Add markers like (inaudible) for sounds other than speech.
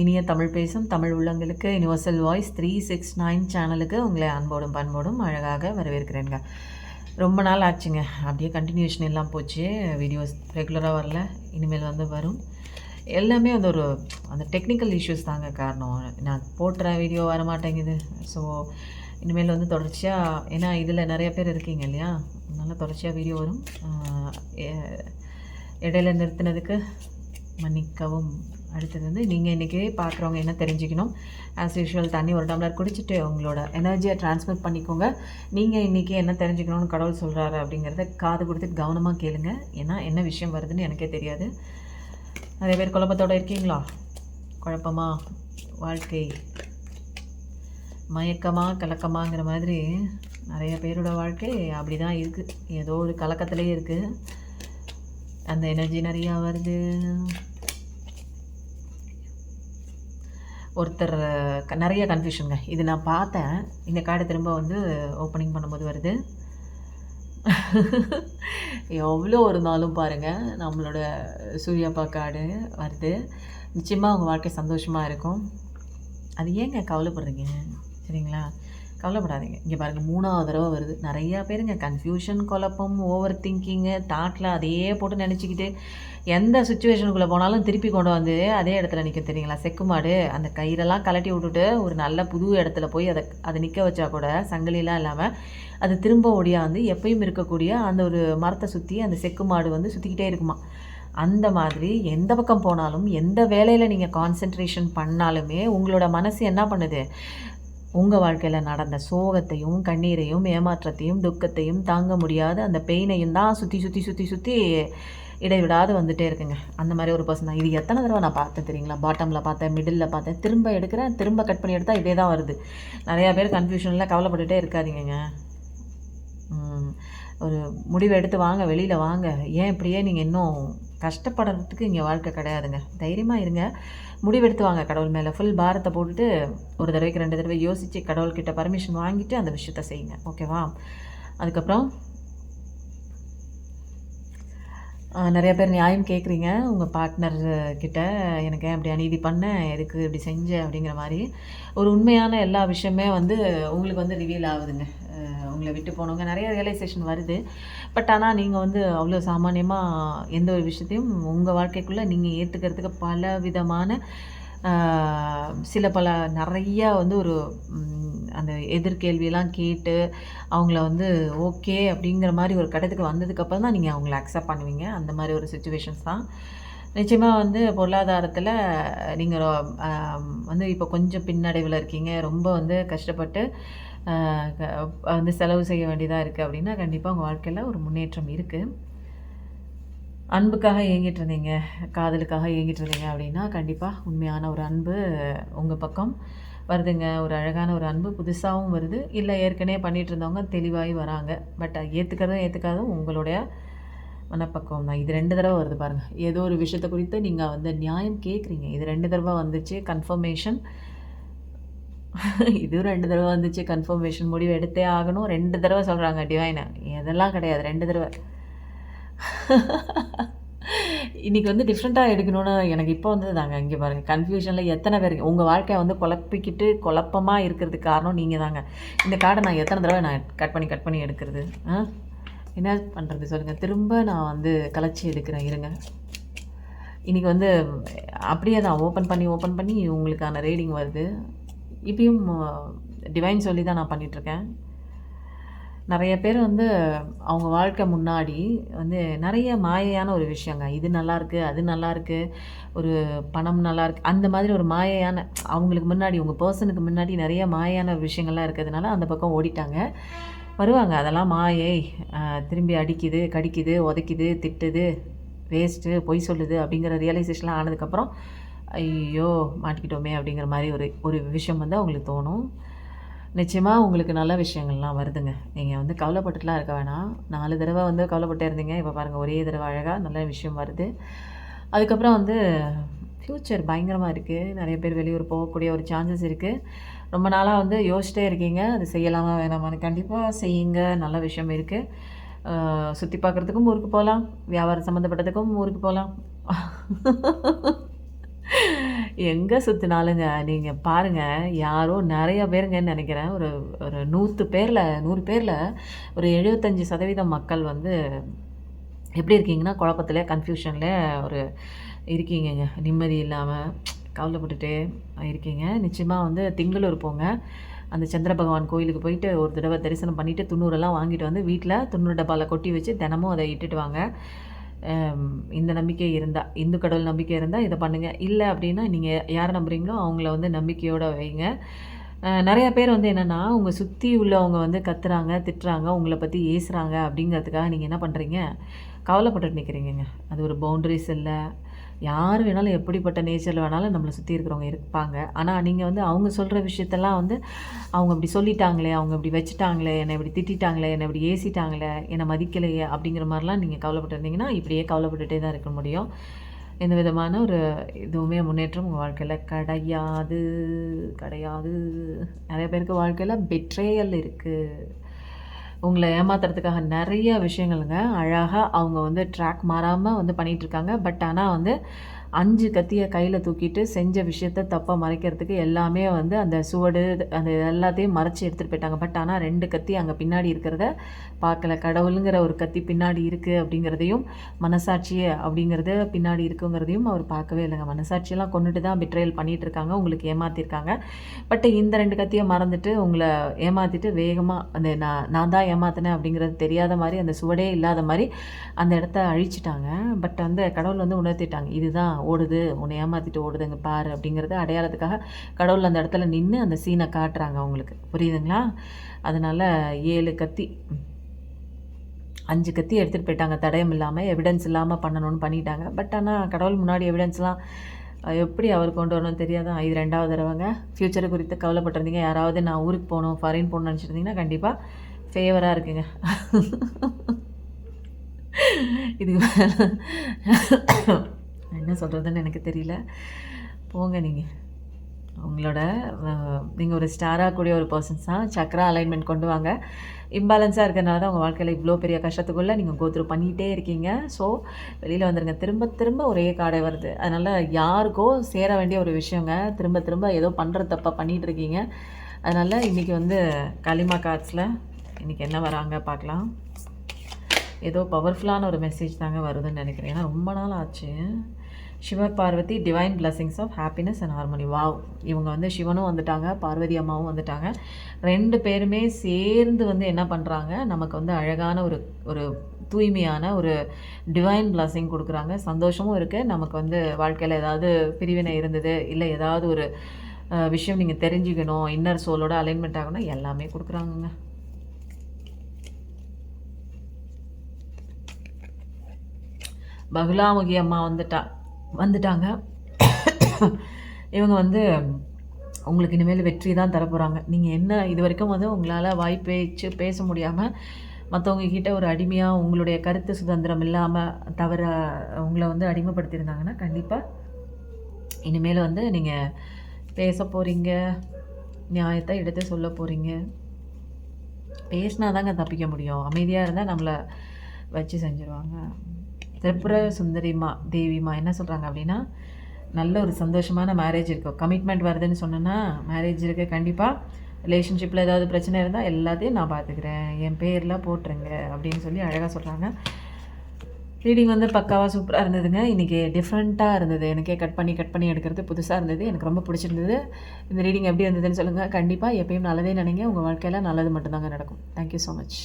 இனிய தமிழ் பேசும் தமிழ் உள்ளங்களுக்கு universal voice three six nine சேனலுக்கு உங்களை அன்போடும் பண்போடும் அழகாக வரவேற்கிறேங்க ரொம்ப நாள் ஆச்சுங்க. அப்படியே கண்டினியூஷன் எல்லாம் போச்சு. வீடியோஸ் ரெகுலராக வரல. இனிமேல் வந்து வரும். எல்லாமே அந்த ஒரு அந்த டெக்னிக்கல் இஷ்யூஸ் தாங்க காரணம். நான் போட்டுற வீடியோ வர மாட்டேங்குது ஸோ இனிமேல் வந்து தொடர்ச்சியாக ஏன்னா இதில் நிறைய பேர் இருக்கீங்க இல்லையா? அதனால் தொடர்ச்சியாக வீடியோ வரும். இடையில நிறுத்தினதுக்கு மன்னிக்கவும். அடுத்தது வந்து நீங்கள் இன்றைக்கி பார்க்குறவங்க என்ன தெரிஞ்சுக்கணும்? ஆஸ் யூஷுவல் தண்ணி ஒரு டம்ளர் குடிச்சிட்டு உங்களோட எனர்ஜியை ட்ரான்ஸ்மிட் பண்ணிக்கோங்க. நீங்கள் இன்றைக்கி என்ன தெரிஞ்சுக்கணும்னு கடவுள் சொல்கிறாரு அப்படிங்கிறத காது கொடுத்து கவனமாக கேளுங்க. ஏன்னா என்ன விஷயம் வருதுன்னு எனக்கே தெரியாது. நிறைய பேர் குழப்பத்தோடு இருக்கீங்களா? குழப்பமா? வாழ்க்கை மயக்கமா கலக்கமாங்கிற மாதிரி நிறைய பேரோட வாழ்க்கை அப்படி தான் இருக்குது ஏதோ ஒரு கலக்கத்திலே இருக்குது அந்த எனர்ஜி நிறையா வருது. ஒருத்தர் க- நிறைய கன்ஃபியூஷனுங்க இது நான் பார்த்தேன். இந்த கார்டு திரும்ப வந்து ஓப்பனிங் பண்ணும்போது வருது. (laughs) எவ்வளோ இருந்தாலும் பாருங்கள் நம்மளோட சூர்யாப்பா கார்டு வருது. நிச்சயமாக உங்கள் வாழ்க்கை சந்தோஷமாக இருக்கும். அது ஏங்க கவலைப்படுறீங்க? சரிங்களா? கவலைப்படாதீங்க. இங்கே பாருங்கள் மூணாவது தடவை வருது. நிறையா பேருங்க கன்ஃபியூஷன் குழப்பம் ஓவர் திங்கிங்கு தாட்டில் அதையே போட்டு நினச்சிக்கிட்டு எந்த சுச்சுவேஷனுக்குள்ளே போனாலும் திருப்பி கொண்டு வந்து அதே இடத்துல நிற்க தெரியுங்களா? செக்குமாடு அந்த கயிறெல்லாம் கலட்டி விட்டுட்டு ஒரு நல்ல புது இடத்துல போய் அதை அதை நிற்க வச்சா கூட சங்கிலிலாம் இல்லாமல் அது திரும்ப ஒடியாந்து எப்பயும் இருக்கக்கூடிய அந்த ஒரு மரத்தை சுற்றி அந்த செக்கு மாடு வந்து சுற்றிக்கிட்டே இருக்குமா? அந்த மாதிரி எந்த பக்கம் போனாலும் எந்த வேலையில் நீங்கள் கான்சென்ட்ரேஷன் பண்ணாலுமே உங்களோட மனசு என்ன பண்ணுது? உங்கள் வாழ்க்கையில் நடந்த சோகத்தையும் கண்ணீரையும் ஏமாற்றத்தையும் துக்கத்தையும் தாங்க முடியாத அந்த பெயினையும் தான் சுற்றி சுற்றி சுற்றி சுற்றி இடைவிடாது வந்துட்டே இருக்குங்க. அந்த மாதிரி ஒரு பர்சன் தான். இது எத்தனை தடவை நான் பார்த்தேன் தெரியுங்களா? பாட்டமில் பார்த்தேன் மிடில் பார்த்தேன். திரும்ப எடுக்கிறேன் திரும்ப கட் பண்ணி எடுத்தால் இதே தான் வருது. நிறையா பேர் கன்ஃபியூஷனில் கவலைப்பட்டுகிட்டே இருக்காதிங்க ஒரு முடிவை எடுத்து வாங்க வெளியில் வாங்க. ஏன் இப்படியே நீங்கள் இன்னும் கஷ்டப்படுறதுக்கு இங்கே வாழ்க்கை கிடையாதுங்க. தைரியமாக இருங்க. முடிவெடுத்து வாங்க கடவுள் மேலே. ஃபுல் பாரத்தை போட்டுட்டு ஒரு தடவைக்கு ரெண்டு தடவை யோசித்து கடவுள்கிட்ட பர்மிஷன் வாங்கிட்டு அந்த விஷயத்த செய்யுங்க. ஓகேவா அதுக்கப்புறம் நிறைய பேர் நியாயம் கேட்குறீங்க உங்கள் பார்ட்னர் கிட்ட எனக்கு ஏன் இப்படி அநீதி பண்ண? எதுக்கு இப்படி செஞ்ச? அப்படிங்கிற மாதிரி. ஒரு உண்மையான எல்லா விஷயமே வந்து உங்களுக்கு வந்து ரிவீல் ஆகுதுங்க. ஆஹ், விட்டு போனவங்க நிறைய ரியலைசேஷன் வருது. பட் ஆனால் நீங்கள் வந்து அவ்வளோ சாமானியமாக எந்த ஒரு விஷயத்தையும் உங்கள் வாழ்க்கைக்குள்ளே நீங்கள் ஏற்றுக்கிறதுக்கு பல விதமான சில பல நிறையா வந்து ஒரு அந்த எதிர்கேள்வியெல்லாம் கேட்டு அவங்கள வந்து ஓகே அப்படிங்கிற மாதிரி ஒரு கட்டத்துக்கு வந்ததுக்கப்புறம் தான் நீங்கள் அவங்கள அக்செப்ட் பண்ணுவீங்க. அந்த மாதிரி ஒரு சுச்சுவேஷன்ஸ் தான். நிச்சயமாக வந்து பொருளாதாரத்தில் நீங்கள் வந்து இப்போ கொஞ்சம் பின்னடைவில் இருக்கீங்க. ரொம்ப வந்து கஷ்டப்பட்டு வந்து செலவு செய்ய வேண்டியதாக இருக்குது அப்படின்னா கண்டிப்பாக உங்கள் வாழ்க்கையில் ஒரு முன்னேற்றம் இருக்குது அன்புக்காக ஏங்கிட்டு இருந்தீங்க காதலுக்காக ஏங்கிட்டு இருந்தீங்க அப்படின்னா கண்டிப்பாக உண்மையான ஒரு அன்பு உங்கள் பக்கம் வருதுங்க. ஒரு அழகான ஒரு அன்பு புதுசாகவும் வருது. இல்லை ஏற்கனவே பண்ணிகிட்டு இருந்தவங்க தெளிவாகி வராங்க. பட் ஏற்றுக்கிறதும் ஏற்றுக்காதும் உங்களுடைய மனப்பக்குவம் தான். இது ரெண்டு தடவை வருது பாருங்கள் ஏதோ ஒரு விஷயத்தை குறித்து நீங்கள் வந்து நியாயம் கேட்குறீங்க இது ரெண்டு தடவை வந்துச்சு. கன்ஃபர்மேஷன் இது ரெண்டு தடவை வந்துச்சு. கன்ஃபர்மேஷன் முடிவு எடுத்தே ஆகணும். ரெண்டு தடவை சொல்கிறாங்க டிவைனை இதெல்லாம் கிடையாது. ரெண்டு தடவை. இன்றைக்கி வந்து டிஃப்ரெண்ட்டாக எடுக்கணும்னு எனக்கு இப்போ வந்து தாங்க இங்கே பாருங்கள் கன்ஃபியூஷனில் எத்தனை பேர் உங்கள் வாழ்க்கையை வந்து குழப்பிக்கிட்டு குழப்பமாக இருக்கிறதுக்கு காரணம் நீங்கள் தாங்க இந்த கார்டை நான் எத்தனை தடவை நான் கட் பண்ணி கட் பண்ணி எடுக்கிறது? ஆ? என்ன பண்ணுறது சொல்லுங்கள் திரும்ப நான் வந்து கலைச்சி எடுக்கிறேன். இருங்க. இன்றைக்கி வந்து அப்படியே தான் ஓப்பன் பண்ணி ஓப்பன் பண்ணி உங்களுக்கான ரீடிங் வருது. இப்பயும் டிவைன் சொல்லி தான் நான் பண்ணிகிட்ருக்கேன் நிறைய பேர் வந்து அவங்க வாழ்க்கை முன்னாடி வந்து நிறைய மாயையான ஒரு விஷயங்க. இது நல்லாயிருக்கு அது நல்லாயிருக்கு ஒரு பணம் நல்லாயிருக்கு அந்த மாதிரி ஒரு மாயையான அவங்களுக்கு முன்னாடி உங்கள் பர்சனுக்கு முன்னாடி நிறைய மாயையான விஷயங்கள்லாம் இருக்கிறதுனால அந்த பக்கம் ஓடிட்டாங்க. வருவாங்க அதெல்லாம் மாயை திரும்பி அடிக்குது கடிக்குது உதைக்குது திட்டுது வேஸ்ட்டு பொய் சொல்லுது அப்படிங்கிற ரியலைசேஷன்லாம் ஆனதுக்கப்புறம் ஐயோ மாட்டிக்கிட்டோமே அப்படிங்கிற மாதிரி ஒரு ஒரு விஷயம் வந்து அவங்களுக்கு தோணும். நிச்சயமாக உங்களுக்கு நல்ல விஷயங்கள்லாம் வருதுங்க. நீங்கள் வந்து கவலைப்பட்டுலாம் இருக்க வேணாம். நாலு தடவை வந்து கவலைப்பட்டே இருந்தீங்க. இப்போ பாருங்கள் ஒரே தடவை அழகாக நல்ல விஷயம் வருது. அதுக்கப்புறம் வந்து ஃப்யூச்சர் பயங்கரமாக இருக்குது நிறைய பேர் வெளியூர் போகக்கூடிய ஒரு சான்சஸ் இருக்குது ரொம்ப நாளாக வந்து யோசிச்சிட்டே இருக்கீங்க. அது செய்யலாமா வேணாமான்னு கண்டிப்பாக செய்யுங்க. நல்ல விஷயம் இருக்குது சுற்றி பார்க்குறதுக்கும் ஊருக்கு போகலாம். வியாபாரம் சம்மந்தப்பட்டதுக்கும் ஊருக்கு போகலாம். (laughs) எங்கே சுற்றினாலுங்க நீங்கள் பாருங்கள் யாரோ நிறைய பேருங்கன்னு நினைக்கிறேன். ஒரு ஒரு நூற்று பேரில் நூறு பேரில் ஒரு எழுபத்தஞ்சி சதவீதம் மக்கள் வந்து எப்படி இருக்கீங்கன்னா குழப்பத்தில் கன்ஃபியூஷனில் ஒரு இருக்கீங்கங்க. நிம்மதி இல்லாமல் கவலைப்பட்டுட்டே இருக்கீங்க. நிச்சயமாக வந்து திங்களூர் போங்க. அந்த சந்திர பகவான் கோயிலுக்கு போயிட்டு ஒரு தடவை தரிசனம் பண்ணிவிட்டு துண்ணூரெல்லாம் வாங்கிட்டு வந்து வீட்டில் துண்ணூறு டப்பாவில் கொட்டி வச்சு தினமும் அதை இட்டுட்டு வாங்க. இந்த நம்பிக்கை இருந்தால் இந்து கடவுள் நம்பிக்கை இருந்தால் இதை பண்ணுங்கள் இல்லை அப்படின்னா நீங்கள் யாரை நம்புறீங்களோ அவங்கள வந்து நம்பிக்கையோடு வைங்க. நிறையா பேர் வந்து என்னென்னா உங்கள் சுற்றி உள்ளவங்க வந்து கத்துறாங்க திட்டுறாங்க உங்களை பற்றி ஏசுகிறாங்க அப்படிங்கிறதுக்காக நீங்கள் என்ன பண்ணுறீங்க கவலைப்பட்டு நிற்கிறீங்க அது ஒரு பவுண்ட்ரிஸ் இல்லை. யார் வேணாலும் எப்படிப்பட்ட நேச்சரில் வேணாலும் நம்மளை சுற்றி இருக்கிறவங்க இருப்பாங்க. ஆனால் நீங்கள் வந்து அவங்க சொல்கிற விஷயத்தெல்லாம் வந்து அவங்க இப்படி சொல்லிட்டாங்களே அவங்க இப்படி வச்சுட்டாங்களே என்னை இப்படி திட்டாங்களே என்னை இப்படி ஏசிட்டாங்களே என்னை மதிக்கலையே அப்படிங்கிற மாதிரிலாம் நீங்கள் கவலைப்பட்டு இருந்தீங்கன்னா இப்படியே கவலைப்பட்டுகிட்டே தான் இருக்க முடியும். எந்த விதமான ஒரு இதுவுமே முன்னேற்றம் உங்கள் வாழ்க்கையில் கிடையாது. கிடையாது. நிறைய பேருக்கு வாழ்க்கையில் பெட்ரேயல் இருக்குது உங்களை ஏமாத்துறதுக்காக நிறைய விஷயங்களுங்க. அழகாக அவங்க வந்து ட்ராக் மாறாமல் வந்து பண்ணிகிட்ருக்காங்க பட் ஆனால் வந்து அஞ்சு கத்தியை கையில் தூக்கிட்டு செஞ்ச விஷயத்த தப்பாக மறைக்கிறதுக்கு எல்லாமே வந்து அந்த சுவடு அந்த எல்லாத்தையும் மறைச்சி எடுத்துகிட்டு போயிட்டாங்க. பட் ஆனால் ரெண்டு கத்தி அங்கே பின்னாடி இருக்கிறத பார்க்கல. கடவுளுங்கிற ஒரு கத்தி பின்னாடி இருக்குது அப்படிங்கிறதையும் மனசாட்சி அப்படிங்கிறது பின்னாடி இருக்குங்கிறதையும் அவர் பார்க்கவே இல்லைங்க. மனசாட்சியெல்லாம் கொண்டுட்டு தான் பிட்ரையல் பண்ணிகிட்டு இருக்காங்க. உங்களுக்கு ஏமாற்றிருக்காங்க பட் இந்த ரெண்டு கத்தியை மறந்துட்டு உங்களை ஏமாற்றிட்டு வேகமாக அந்த நான் நான் தான் ஏமாத்தினேன் அப்படிங்கிறது தெரியாத மாதிரி அந்த சுவடே இல்லாத மாதிரி அந்த இடத்த அழிச்சிட்டாங்க. பட் அந்த கடவுள் வந்து உணர்த்திட்டாங்க. இதுதான் ஓடுது உன்னை ஏமாற்றிட்டு ஓடுதுங்க பாரு அப்படிங்கிறது அடையாளத்துக்காக கடவுள் அந்த இடத்துல நின்று அந்த சீனை காட்டுறாங்க அவங்களுக்கு. புரியுதுங்களா? அதனால் ஏழு கத்தி அஞ்சு கத்தி எடுத்துகிட்டு போயிட்டாங்க. தடயம் இல்லாமல் எவிடன்ஸ் இல்லாமல் பண்ணணும்னு பண்ணிட்டாங்க. பட் ஆனால் கடவுள் முன்னாடி எவிடன்ஸ்லாம் எப்படி அவர் கொண்டு வரணும் தெரியாதான் இது ரெண்டாவது தடவைங்க. ஃப்யூச்சரை குறித்து கவலைப்பட்டிருந்தீங்க. யாராவது நான் ஊருக்கு போகணும் ஃபாரின் போகணும்னு நினச்சிருந்தீங்கன்னா கண்டிப்பாக ஃபேவராக இருக்குங்க. இதுக்கு என்ன சொல்கிறதுன்னு எனக்கு தெரியல. போங்க நீங்கள் உங்களோட நீங்கள் ஒரு ஸ்டாராக கூடிய ஒரு பர்சன்ஸ் தான் சக்கரா அலைன்மெண்ட் கொண்டு வாங்க. இம்பேலன்ஸாக இருக்கிறனால தான் உங்கள் வாழ்க்கையில் இவ்வளோ பெரிய கஷ்டத்துக்குள்ளே நீங்கள் கோத்ரூ பண்ணிகிட்டே இருக்கீங்க. ஸோ வெளியில் வந்துருங்க. திரும்ப திரும்ப ஒரே காடை வருது. அதனால் யாருக்கோ சேர வேண்டிய ஒரு விஷயங்க. திரும்ப திரும்ப ஏதோ பண்ணுற தப்பாக பண்ணிகிட்டு இருக்கீங்க. அதனால் இன்றைக்கி வந்து களிமா கார்ட்ஸில் இன்றைக்கி என்ன வராங்க பார்க்கலாம். ஏதோ பவர்ஃபுல்லான ஒரு மெசேஜ் தாங்க வருதுன்னு நினைக்கிறேன். ஏன்னா ரொம்ப நாள் ஆச்சு. Shiva Parvathi divine blessings of happiness and harmony wow இவங்க வந்து சிவனும் வந்துட்டாங்க பார்வதி அம்மாவும் வந்துட்டாங்க. ரெண்டு பேருமே சேர்ந்து வந்து என்ன பண்ணுறாங்க நமக்கு வந்து அழகான ஒரு ஒரு தூய்மையான ஒரு டிவைன் பிளஸ்ஸிங் கொடுக்குறாங்க. சந்தோஷமும் இருக்குது நமக்கு வந்து வாழ்க்கையில் ஏதாவது பிரிவினை இருந்தது இல்லை ஏதாவது ஒரு விஷயம் நீங்கள் தெரிஞ்சுக்கணும் இன்னர் சோலோட அலைன்மெண்ட் ஆகணும் எல்லாமே கொடுக்குறாங்கங்க. பகுலாமுகி அம்மா வந்துட்டா. வந்துட்டாங்க. இவங்க வந்து உங்களுக்கு இனிமேல் வெற்றி தான் தரப்போகிறாங்க நீங்கள் என்ன இது வரைக்கும் வந்து உங்களால் வாய்ப்பேச்சு பேச முடியாமல் மற்றவங்கக்கிட்ட ஒரு அடிமையாக உங்களுடைய கருத்து சுதந்திரம் இல்லாமல் தவிர உங்களை வந்து அடிமைப்படுத்தியிருந்தாங்கன்னா கண்டிப்பாக இனிமேல் வந்து நீங்கள் பேச போகிறீங்க நியாயத்தை எடுத்து சொல்ல போகிறீங்க பேசினா தாங்க தப்பிக்க முடியும். அமைதியாக இருந்தால் நம்மளை வச்சு செஞ்சுருவாங்க. திரிபுர சுந்தரிமா தேவிமா என்ன சொல்கிறாங்க அப்படின்னா நல்ல ஒரு சந்தோஷமான மேரேஜ் இருக்கும். கமிட்மெண்ட் வருதுன்னு சொன்னேன்னா மேரேஜ் இருக்க. கண்டிப்பாக ரிலேஷன்ஷிப்பில் ஏதாவது பிரச்சனை இருந்தால் எல்லாத்தையும் நான் பார்த்துக்கிறேன் என் பேர்லாம் போட்டுருங்க அப்படின்னு சொல்லி அழகாக சொல்கிறாங்க ரீடிங் வந்து பக்காவாக சூப்பராக இருந்ததுங்க. இன்றைக்கி டிஃப்ரெண்ட்டாக இருந்தது. எனக்கே கட் பண்ணி கட் பண்ணி எடுக்கிறது புதுசாக இருந்தது. எனக்கு ரொம்ப பிடிச்சிருந்தது. இந்த ரீடிங் எப்படி இருந்ததுன்னு சொல்லுங்கள் கண்டிப்பாக எப்பயும் நல்லதே நினைங்க. உங்கள் வாழ்க்கையில் நல்லது மட்டும்தாங்க நடக்கும். Thank you so much